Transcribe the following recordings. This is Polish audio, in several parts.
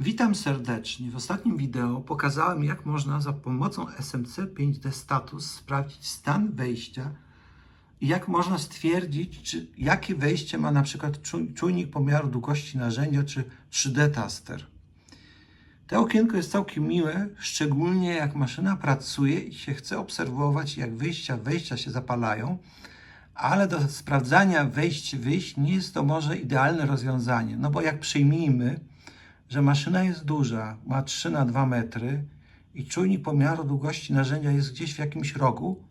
Witam serdecznie. W ostatnim wideo pokazałem, jak można za pomocą SMC 5D Status sprawdzić stan wejścia i jak można stwierdzić, czy, jakie wejście ma na przykład czu- czujnik pomiaru długości narzędzia czy 3D Taster. To okienko jest całkiem miłe, szczególnie jak maszyna pracuje i się chce obserwować, jak wyjścia, wejścia się zapalają, ale do sprawdzania wejść, wyjść nie jest to może idealne rozwiązanie. No bo jak przyjmijmy, że maszyna jest duża, ma 3 na 2 metry i czujnik pomiaru długości narzędzia jest gdzieś w jakimś rogu,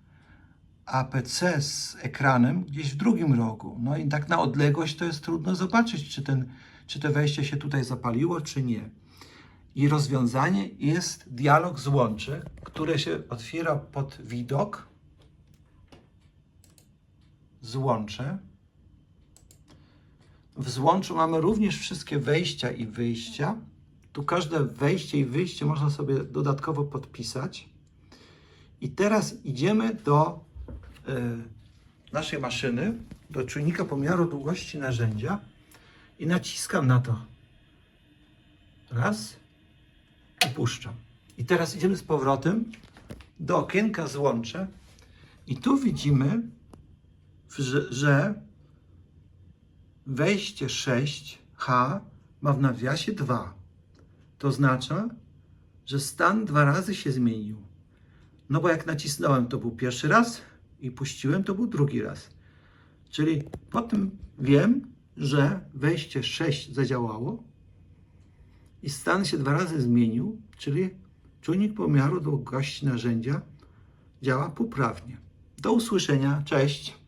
a PC z ekranem gdzieś w drugim rogu. No i tak na odległość to jest trudno zobaczyć, czy, ten, czy to wejście się tutaj zapaliło, czy nie. I rozwiązanie jest dialog złącze, które się otwiera pod widok, złącze. W złączu mamy również wszystkie wejścia i wyjścia. Tu każde wejście i wyjście można sobie dodatkowo podpisać. I teraz idziemy do e, naszej maszyny, do czujnika pomiaru długości narzędzia i naciskam na to. Raz i puszczam. I teraz idziemy z powrotem do okienka złącze i tu widzimy, że wejście 6H ma w nawiasie 2. To oznacza, że stan dwa razy się zmienił. No bo jak nacisnąłem, to był pierwszy raz i puściłem, to był drugi raz. Czyli po tym wiem, że wejście 6 zadziałało i stan się dwa razy zmienił, czyli czujnik pomiaru długości narzędzia działa poprawnie. Do usłyszenia, cześć!